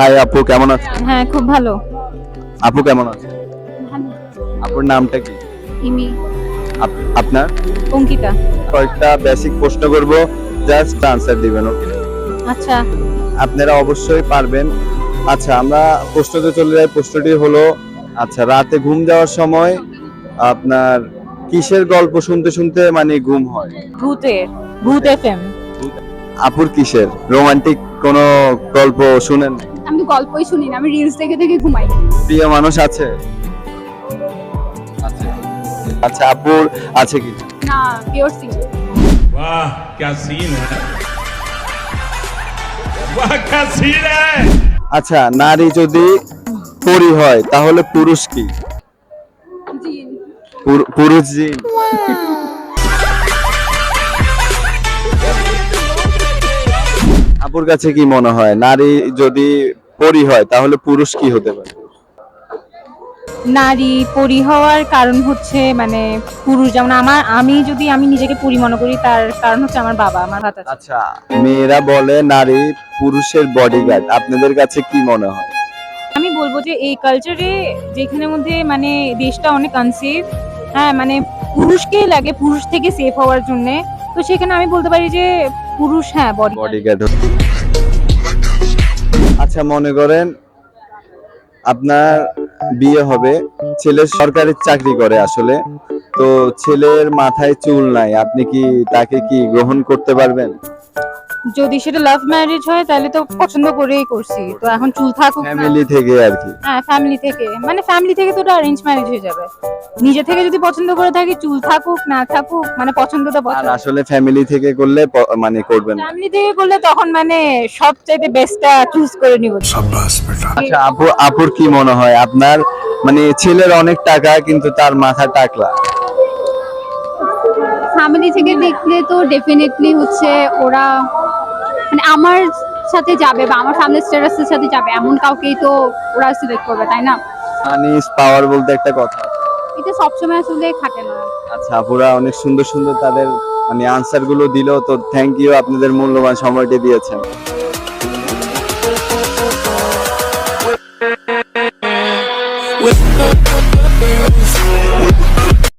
High আপু কেমন আছেন? হ্যাঁ খুব ভালো। আপু কেমন আছেন? আপুর নামটা কি? ইমি। আপনার? অঙ্কিতা। কয়েকটা বেসিক প্রশ্ন করব জাস্ট আনসার দিবেন ওকে আচ্ছা। আপনারা অবশ্যই পারবেন। আচ্ছা আমরা প্রশ্নতে চলে যাই। প্রশ্নটি হলো আচ্ছা রাতে ঘুম যাওয়ার সময় আপনার কিসের গল্প শুনতে শুনতে মানে ঘুম হয়? ভূতের ভূত এফএম। আপুর কিসের রোমান্টিক কোনো গল্প শুনেন আমি তো গল্পই শুনি না আমি রিলস দেখে দেখে ঘুমাই প্রিয় মানুষ আছে আছে আচ্ছা আপুর আছে কি না পিওর সিঙ্গেল वाह क्या सीन है वाह क्या सीन है আচ্ছা নারী যদি পরি হয় তাহলে পুরুষ কি জিন পুরু- পুরুষ জিন আপুর কাছে কি মনে হয়? নারী যদি পরি হয় তাহলে পুরুষ কি হতে পারে? নারী পরি হওয়ার কারণ হচ্ছে মানে পুরুষ যেমন আমার আমি যদি আমি নিজেকে পরি মনে করি তার কারণ হচ্ছে আমার বাবা আমার হাত আচ্ছা মেয়েরা বলে নারী পুরুষের বডিগার্ড আপনাদের কাছে কি মনে হয়? আমি বলব যে এই কালচারে যেখানে মধ্যে মানে দেশটা অনেক আনসেফ হ্যাঁ মানে পুরুষকেই লাগে পুরুষ থেকে সেফ হওয়ার জন্য। তো সেখানে আমি বলতে পারি যে পুরুষ হ্যাঁ বডিগার্ড আচ্ছা মনে করেন আপনার বিয়ে হবে ছেলে সরকারি চাকরি করে আসলে, তো ছেলের মাথায় চুল নাই, আপনি কি তাকে কি গ্রহণ করতে পারবেন? যদি সেটা লাভ ম্যারেজ হয় তাহলে তো পছন্দ করেই করছি। তো এখন চুল থাকুক না। ফ্যামিলি থেকে আর কি। হ্যাঁ ফ্যামিলি থেকে। মানে ফ্যামিলি থেকে তো ওটা অ্যারেঞ্জ ম্যারেজ হয়ে যাবে। নিজে থেকে যদি পছন্দ করে থাকি চুল থাকুক না থাকুক মানে পছন্দটা আর পছন্দ। আসলে ফ্যামিলি থেকে করলে প- মানে করবেন না। ফ্যামিলি থেকে করলে তখন মানে সবচাইতে বেস্টটা চুজ করে নিব। আচ্ছা আপু আপুর কি মনে হয়? আপনার মানে ছেলের অনেক টাকা কিন্তু তার মাথা টাকলা। ফ্যামিলি থেকে দেখলে তো ডেফিনেটলি হচ্ছে ওরা মানে আমার সাথে যাবে বা আমার ফ্যামিলি স্ট্যাটাসের সাথে যাবে এমন কাউকেই তো ওরা সিলেক্ট করবে তাই না? আনিস পাওয়ার বলতে একটা কথা। এটা সবসময় আসলে খাটে না। আচ্ছা আপুরা অনেক সুন্দর সুন্দর তাদের মানে আনসারগুলো দিল তো থ্যাংক ইউ আপনাদের মূল্যবান সময়টি দিয়েছেন। With